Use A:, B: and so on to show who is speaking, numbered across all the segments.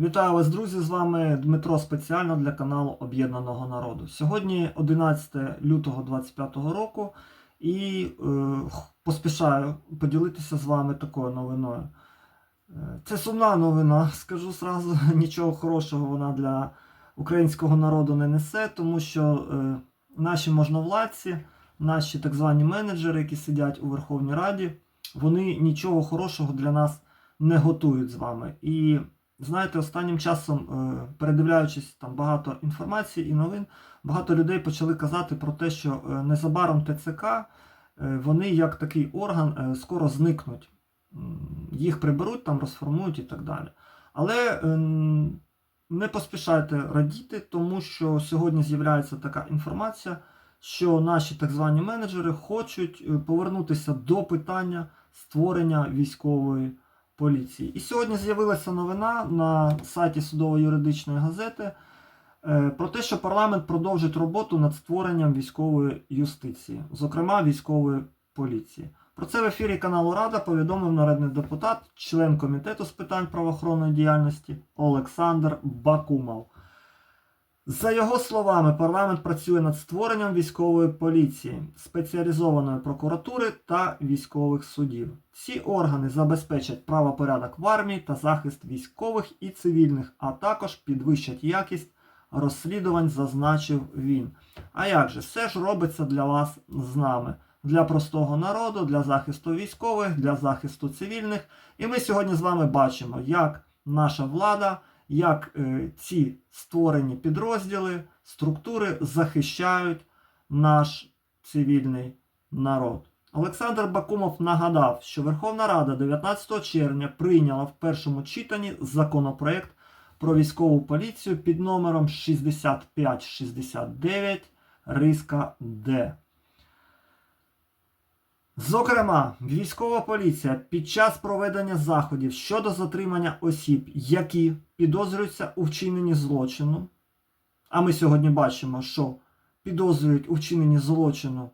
A: Вітаю вас, друзі! З вами Дмитро спеціально для каналу Об'єднаного народу. Сьогодні 11 лютого 2025 року і е, поспішаю поділитися з вами такою новиною. Е, Це сумна новина, скажу зразу, нічого хорошого вона для українського народу не несе, тому що е, наші можновладці, наші так звані менеджери, які сидять у Верховній Раді, вони нічого хорошого для нас не готують з вами. І знаєте, останнім часом, е, передивляючись там багато інформації і новин, багато людей почали казати про те, що е, незабаром ТЦК е, вони як такий орган скоро зникнуть. Їх приберуть, там розформують і так далі. Але е, не поспішайте радіти, тому що сьогодні з'являється така інформація, що наші так звані менеджери хочуть повернутися до питання створення військової поліції. І сьогодні з'явилася новина на сайті судово-юридичної газети е, про те, що парламент продовжить роботу над створенням військової юстиції, зокрема військової поліції. Про це в ефірі каналу Рада повідомив народний депутат, член комітету з питань правоохоронної діяльності Олександр Бакумов. За його словами, парламент працює над створенням військової поліції, спеціалізованої прокуратури та військових судів. Ці органи забезпечать правопорядок в армії та захист військових і цивільних, а також підвищать якість розслідувань, зазначив він. А як же, все ж робиться для вас з нами, для простого народу, для захисту військових, для захисту цивільних. І ми сьогодні з вами бачимо, як наша влада як е, ці створені підрозділи, структури захищають наш цивільний народ. Олександр Бакумов нагадав, що Верховна Рада 19 червня прийняла в першому читанні законопроект про військову поліцію під номером 6569 Риска Д. Зокрема, військова поліція під час проведення заходів щодо затримання осіб, які підозрюються у вчиненні злочину. А ми сьогодні бачимо, що підозрюють у вчиненні злочину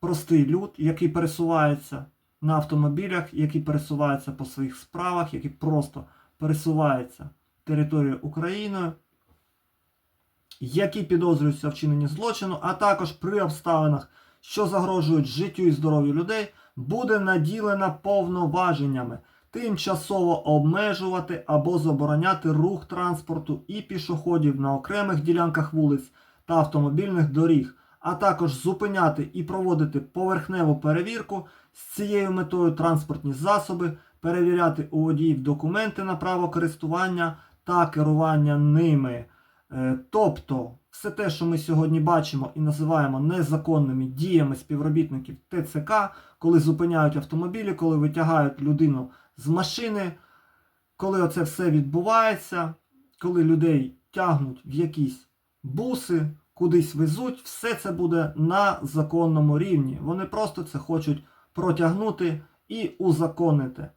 A: простий люд, який пересувається на автомобілях, який пересувається по своїх справах, який просто пересувається територією України, які підозрюються в вчиненні злочину, а також при обставинах що загрожують життю і здоров'ю людей, буде наділена повноваженнями тимчасово обмежувати або забороняти рух транспорту і пішоходів на окремих ділянках вулиць та автомобільних доріг, а також зупиняти і проводити поверхневу перевірку з цією метою транспортні засоби, перевіряти у водіїв документи на право користування та керування ними. Е, Тобто, все те, що ми сьогодні бачимо і називаємо незаконними діями співробітників ТЦК, коли зупиняють автомобілі, коли витягають людину з машини, коли оце все відбувається, коли людей тягнуть в якісь буси, кудись везуть, все це буде на законному рівні. Вони просто це хочуть протягнути і узаконити.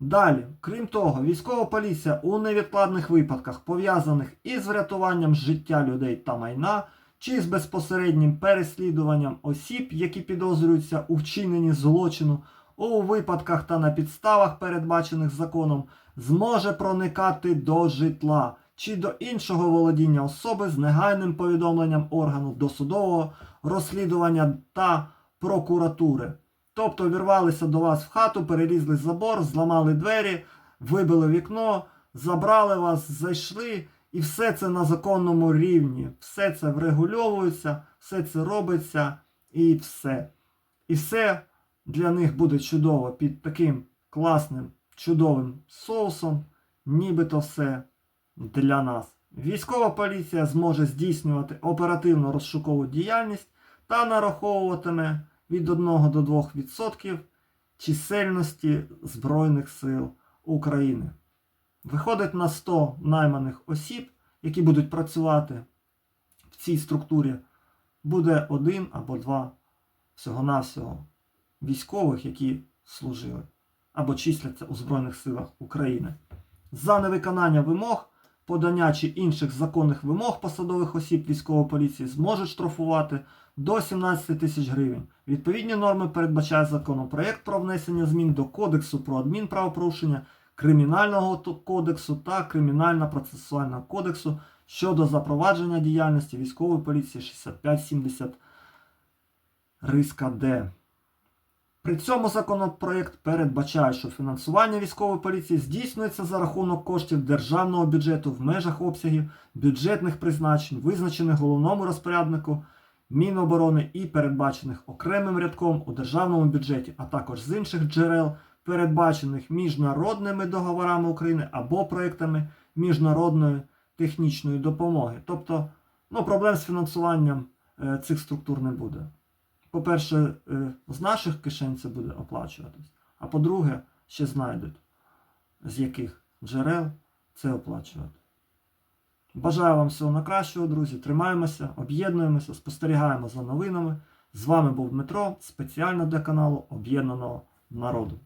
A: Далі, крім того, військова поліція у невідкладних випадках, пов'язаних із врятуванням життя людей та майна, чи з безпосереднім переслідуванням осіб, які підозрюються у вчиненні злочину, у випадках та на підставах, передбачених законом, зможе проникати до житла чи до іншого володіння особи з негайним повідомленням органу досудового розслідування та прокуратури. Тобто вірвалися до вас в хату, перелізли забор, зламали двері, вибили вікно, забрали вас, зайшли, і все це на законному рівні. Все це врегульовується, все це робиться і все. І все для них буде чудово під таким класним, чудовим соусом, нібито все для нас. Військова поліція зможе здійснювати оперативно розшукову діяльність та нараховуватиме від 1 до 2% чисельності Збройних сил України. Виходить на 100 найманих осіб, які будуть працювати в цій структурі, буде один або два всього-навсього військових, які служили або числяться у Збройних силах України. За невиконання вимог, подання чи інших законних вимог посадових осіб військової поліції зможуть штрафувати до 17 тисяч гривень. Відповідні норми передбачає законопроект про внесення змін до Кодексу про адмінправопорушення Кримінального кодексу та Кримінально-процесуального кодексу щодо запровадження діяльності військової поліції 6570 риска Д. При цьому законопроект передбачає, що фінансування військової поліції здійснюється за рахунок коштів державного бюджету в межах обсягів бюджетних призначень, визначених головному розпоряднику Міноборони і передбачених окремим рядком у державному бюджеті, а також з інших джерел, передбачених міжнародними договорами України або проектами міжнародної технічної допомоги. Тобто, ну, проблем з фінансуванням е, цих структур не буде. По-перше, е, з наших кишень це буде оплачуватись, а по-друге, ще знайдуть, з яких джерел це оплачувати. Бажаю вам всього найкращого, друзі. Тримаємося, об'єднуємося, спостерігаємо за новинами. З вами був Дмитро, спеціально для каналу Об'єднаного народу.